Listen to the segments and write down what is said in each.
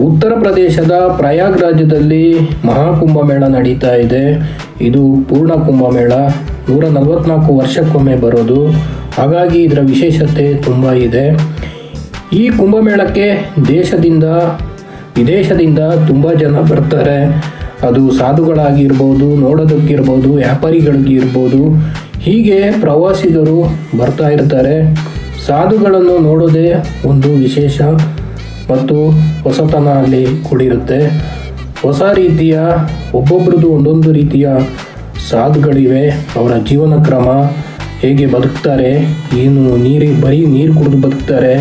ಉತ್ತರ ಪ್ರದೇಶದ ಪ್ರಯಾಗ್ ರಾಜ್ಯದಲ್ಲಿ ಮಹಾಕುಂಭಮೇಳ ನಡೀತಾ ಇದೆ. ಇದು ಪೂರ್ಣ ಕುಂಭಮೇಳ. ನೂರ ನಲವತ್ನಾಲ್ಕು ವರ್ಷಕ್ಕೊಮ್ಮೆ ಬರೋದು. ಹಾಗಾಗಿ ಇದರ ವಿಶೇಷತೆ ತುಂಬ ಇದೆ. ಈ ಕುಂಭಮೇಳಕ್ಕೆ ದೇಶದಿಂದ, ವಿದೇಶದಿಂದ ತುಂಬ ಜನ ಬರ್ತಾರೆ. ಅದು ಸಾಧುಗಳಾಗಿರ್ಬೋದು, ನೋಡೋದಕ್ಕಿರ್ಬೋದು, ವ್ಯಾಪಾರಿಗಳಿಗಿರ್ಬೋದು, ಹೀಗೆ ಪ್ರವಾಸಿಗರು ಬರ್ತಾ ಇರ್ತಾರೆ. ಸಾಧುಗಳನ್ನು ನೋಡೋದೇ ಒಂದು ವಿಶೇಷ. ಮತ್ತು ಹೊಸತನ ಅಲ್ಲಿ ಕೂಡಿರುತ್ತೆ. ಹೊಸ ರೀತಿಯ, ಒಬ್ಬೊಬ್ರದ್ದು ಒಂದೊಂದು ರೀತಿಯ ಸಾಧುಗಳಿವೆ. ಅವರ ಜೀವನ ಕ್ರಮ, ಹೇಗೆ ಬದುಕ್ತಾರೆ, ಏನು ನೀರಿಗೆ ಬರೀ ನೀರು ಕುಡಿದು ಬದುಕ್ತಾರೆ,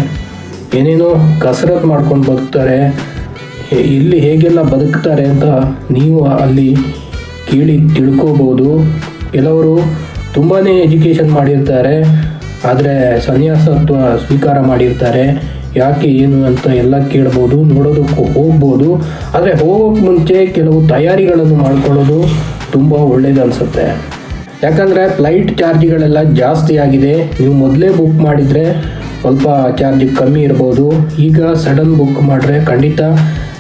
ಏನೇನೋ ಕಸರತ್ತು ಮಾಡ್ಕೊಂಡು ಬದುಕ್ತಾರೆ ಇಲ್ಲಿ ಹೇಗೆಲ್ಲ ಬದುಕ್ತಾರೆ ಅಂತ ನೀವು ಅಲ್ಲಿ ಕೇಳಿ ತಿಳ್ಕೋಬೋದು. ಕೆಲವರು ತುಂಬಾ ಎಜುಕೇಷನ್ ಮಾಡಿರ್ತಾರೆ, ಆದರೆ ಸನ್ಯಾಸತ್ವ ಸ್ವೀಕಾರ ಮಾಡಿರ್ತಾರೆ. ಯಾಕೆ ಏನು ಅಂತ ಎಲ್ಲ ಕೇಳ್ಬೋದು, ನೋಡೋದಕ್ಕೂ ಹೋಗ್ಬೋದು. ಆದರೆ ಹೋಗೋಕ್ಕೆ ಮುಂಚೆ ಕೆಲವು ತಯಾರಿಗಳನ್ನು ಮಾಡ್ಕೊಳ್ಳೋದು ತುಂಬ ಒಳ್ಳೇದು ಅನಿಸುತ್ತೆ. ಯಾಕಂದರೆ ಫ್ಲೈಟ್ ಚಾರ್ಜ್ಗಳೆಲ್ಲ ಜಾಸ್ತಿ ಆಗಿದೆ. ನೀವು ಮೊದಲೇ ಬುಕ್ ಮಾಡಿದರೆ ಸ್ವಲ್ಪ ಚಾರ್ಜ್ ಕಮ್ಮಿ ಇರ್ಬೋದು. ಈಗ ಸಡನ್ ಬುಕ್ ಮಾಡಿದ್ರೆ ಖಂಡಿತ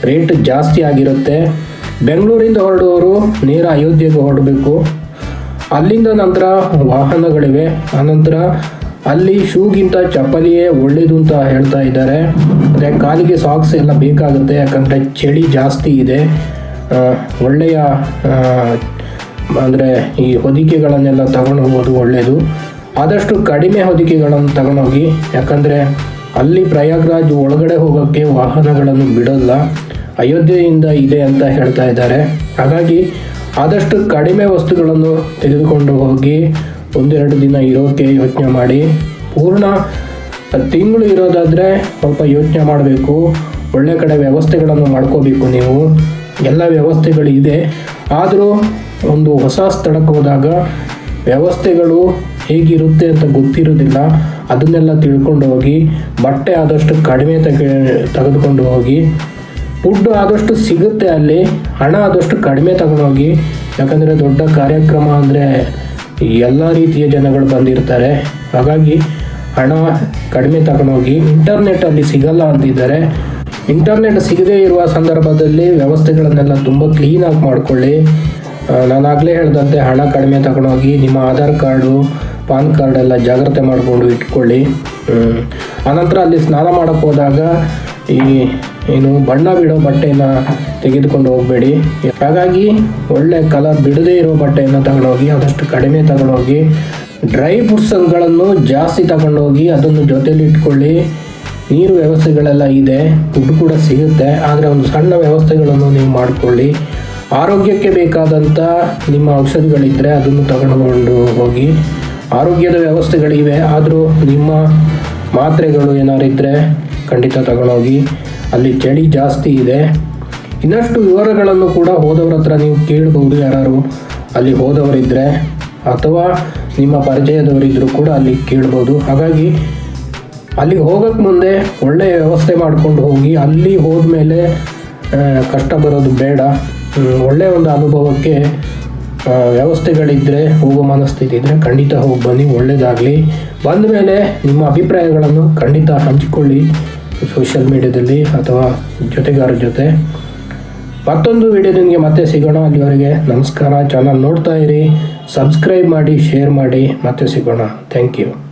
ರೇಟ್ ಜಾಸ್ತಿ ಆಗಿರುತ್ತೆ. ಬೆಂಗಳೂರಿಂದ ಹೊರಡುವವರು ನೇರ ಅಯೋಧ್ಯೆಗೆ ಹೊರಡಬೇಕು. ಅಲ್ಲಿಂದ ನಂತರ ವಾಹನಗಳಿವೆ. ಆನಂತರ ಅಲ್ಲಿ ಶೂಗಿಂತ ಚಪ್ಪಲಿಯೇ ಒಳ್ಳೇದು ಅಂತ ಹೇಳ್ತಾ ಇದ್ದಾರೆ. ಅಂದರೆ ಕಾಲಿಗೆ ಸಾಕ್ಸ್ ಎಲ್ಲ ಬೇಕಾಗುತ್ತೆ, ಯಾಕಂದರೆ ಚಳಿ ಜಾಸ್ತಿ ಇದೆ. ಒಳ್ಳೆಯ ಅಂದರೆ ಈ ಹೊದಿಕೆಗಳನ್ನೆಲ್ಲ ತಗೊಂಡು ಹೋಗೋದು ಒಳ್ಳೆಯದು ಆದಷ್ಟು ಕಡಿಮೆ ಹೊದಿಕೆಗಳನ್ನು ತಗೊಂಡೋಗಿ, ಯಾಕಂದರೆ ಅಲ್ಲಿ ಪ್ರಯಾಗ್ರಾಜ್ ಒಳಗಡೆ ಹೋಗೋಕ್ಕೆ ವಾಹನಗಳನ್ನು ಬಿಡೋಲ್ಲ. ಅಯೋಧ್ಯೆಯಿಂದ ಇದೆ ಅಂತ ಹೇಳ್ತಾ ಇದ್ದಾರೆ. ಹಾಗಾಗಿ ಆದಷ್ಟು ಕಡಿಮೆ ವಸ್ತುಗಳನ್ನು ತೆಗೆದುಕೊಂಡು ಹೋಗಿ ಒಂದೆರಡು ದಿನ ಇರೋಕ್ಕೆ ಯೋಚನೆ ಮಾಡಿ. ಪೂರ್ಣ ತಿಂಗಳು ಇರೋದಾದರೆ ಸ್ವಲ್ಪ ಯೋಚನೆ ಮಾಡಬೇಕು. ಒಳ್ಳೆ ಕಡೆ ವ್ಯವಸ್ಥೆಗಳನ್ನು ಮಾಡ್ಕೋಬೇಕು ನೀವು. ಎಲ್ಲ ವ್ಯವಸ್ಥೆಗಳಿದೆ ಆದರೂ ಒಂದು ಹೊಸ ಸ್ಥಳಕ್ಕೆ ಹೋದಾಗ ವ್ಯವಸ್ಥೆಗಳು ಹೇಗಿರುತ್ತೆ ಅಂತ ಗೊತ್ತಿರೋದಿಲ್ಲ. ಅದನ್ನೆಲ್ಲ ತಿಳ್ಕೊಂಡು ಹೋಗಿ, ಬಟ್ಟೆ ಆದಷ್ಟು ಕಡಿಮೆ ತೆಗೆ, ತೆಗೆದುಕೊಂಡು ಹೋಗಿ, ಫುಡ್ ಆದಷ್ಟು ಸಿಗುತ್ತೆ ಅಲ್ಲಿ, ಹಣ ಆದಷ್ಟು ಕಡಿಮೆ ತಗೊಂಡೋಗಿ. ಯಾಕಂದರೆ ದೊಡ್ಡ ಕಾರ್ಯಕ್ರಮ ಅಂದರೆ ಎಲ್ಲ ರೀತಿಯ ಜನಗಳು ಬಂದಿರ್ತಾರೆ. ಹಾಗಾಗಿ ಹಣ ಕಡಿಮೆ ತಗೊಂಡೋಗಿ ಇಂಟರ್ನೆಟ್ ಅಲ್ಲಿ ಸಿಗಲ್ಲ ಅಂತಿದ್ದಾರೆ. ಇಂಟರ್ನೆಟ್ ಸಿಗದೇ ಇರುವ ಸಂದರ್ಭದಲ್ಲಿ ವ್ಯವಸ್ಥೆಗಳನ್ನೆಲ್ಲ ತುಂಬ ಕ್ಲೀನಾಗಿ ಮಾಡಿಕೊಳ್ಳಿ. ಆಗಲೇ ಹೇಳ್ದಂತೆ ಹಣ ಕಡಿಮೆ ತಗೊಂಡೋಗಿ ನಿಮ್ಮ ಆಧಾರ್ ಕಾರ್ಡು, ಪಾನ್ ಕಾರ್ಡ್ ಎಲ್ಲ ಜಾಗ್ರತೆ ಮಾಡಿಕೊಂಡು ಇಟ್ಕೊಳ್ಳಿ. ಆನಂತರ ಅಲ್ಲಿ ಸ್ನಾನ ಮಾಡೋಕ್ಕೆ ಈ ಏನು ಬಣ್ಣ ಬಿಡೋ ಬಟ್ಟೆನ ತೆಗೆದುಕೊಂಡು ಹೋಗಬೇಡಿ. ಹಾಗಾಗಿ ಒಳ್ಳೆ ಕಲರ್ ಬಿಡದೇ ಇರೋ ಬಟ್ಟೆಯನ್ನು ತಗೊಂಡೋಗಿ, ಆದಷ್ಟು ಕಡಿಮೆ ತಗೊಂಡೋಗಿ, ಡ್ರೈ ಫ್ರೂಟ್ಸ್ಗಳನ್ನು ಜಾಸ್ತಿ ತಗೊಂಡೋಗಿ ಅದನ್ನು ಜೊತೆಲಿ ಇಟ್ಕೊಳ್ಳಿ. ನೀರು ವ್ಯವಸ್ಥೆಗಳೆಲ್ಲ ಇದೆ ಫುಡ್ ಕೂಡ ಸಿಗುತ್ತೆ, ಆದರೆ ಒಂದು ಸಣ್ಣ ವ್ಯವಸ್ಥೆಗಳನ್ನು ನೀವು ಮಾಡಿಕೊಳ್ಳಿ. ಆರೋಗ್ಯಕ್ಕೆ ಬೇಕಾದಂಥ ನಿಮ್ಮ ಔಷಧಿಗಳಿದ್ದರೆ ಅದನ್ನು ತಗೊಂಡು ಹೋಗಿ. ಆರೋಗ್ಯದ ವ್ಯವಸ್ಥೆಗಳಿವೆ, ಆದರೂ ನಿಮ್ಮ ಮಾತ್ರೆಗಳು ಏನಾರಿದ್ದರೆ ಖಂಡಿತ ತಗೊಂಡೋಗಿ. ಅಲ್ಲಿ ಚಳಿ ಜಾಸ್ತಿ ಇದೆ. ಇನ್ನಷ್ಟು ವಿವರಗಳನ್ನು ಕೂಡ ಹೋದವ್ರ ಹತ್ರ ನೀವು ಕೇಳಬಹುದು ಯಾರು ಅಲ್ಲಿ ಹೋದವರಿದ್ದರೆ ಅಥವಾ ನಿಮ್ಮ ಪರಿಚಯದವರಿದ್ದರೂ ಕೂಡ ಅಲ್ಲಿ ಕೇಳ್ಬೋದು ಹಾಗಾಗಿ ಅಲ್ಲಿ ಹೋಗೋಕ್ಕೆ ಮುಂದೆ ಒಳ್ಳೆಯ ವ್ಯವಸ್ಥೆ ಮಾಡ್ಕೊಂಡು ಹೋಗಿ, ಅಲ್ಲಿ ಹೋದ ಮೇಲೆ ಕಷ್ಟ ಬರೋದು ಬೇಡ. ಒಳ್ಳೆಯ ಒಂದು ಅನುಭವಕ್ಕೆ ವ್ಯವಸ್ಥೆಗಳಿದ್ದರೆ ಹೋಗೋ ಮನಸ್ಥಿತಿ ಇದ್ದರೆ ಖಂಡಿತ ಹೋಗಿ ಬನ್ನಿ ಒಳ್ಳೆಯದಾಗಲಿ ಬಂದ ಮೇಲೆ ನಿಮ್ಮ ಅಭಿಪ್ರಾಯಗಳನ್ನು ಖಂಡಿತ ಹಂಚಿಕೊಳ್ಳಿ. ಸೋಷಿಯಲ್ ಮೀಡಿಯಾದಲ್ಲಿ ಅಥವಾ ಜೊತೆಗಾರರ ಜೊತೆ. ಮತ್ತೊಂದು ವಿಡಿಯೋದೊಂದಿಗೆ ಮತ್ತೆ ಸಿಗೋಣ. ಅಲ್ಲಿವರೆಗೆ ನಮಸ್ಕಾರ. ಚಾನಲ್ ನೋಡ್ತಾ ಇರಿ. ಸಬ್ಸ್ಕ್ರೈಬ್ ಮಾಡಿ ಶೇರ್ ಮಾಡಿ. ಮತ್ತೆ ಸಿಗೋಣ. Thank you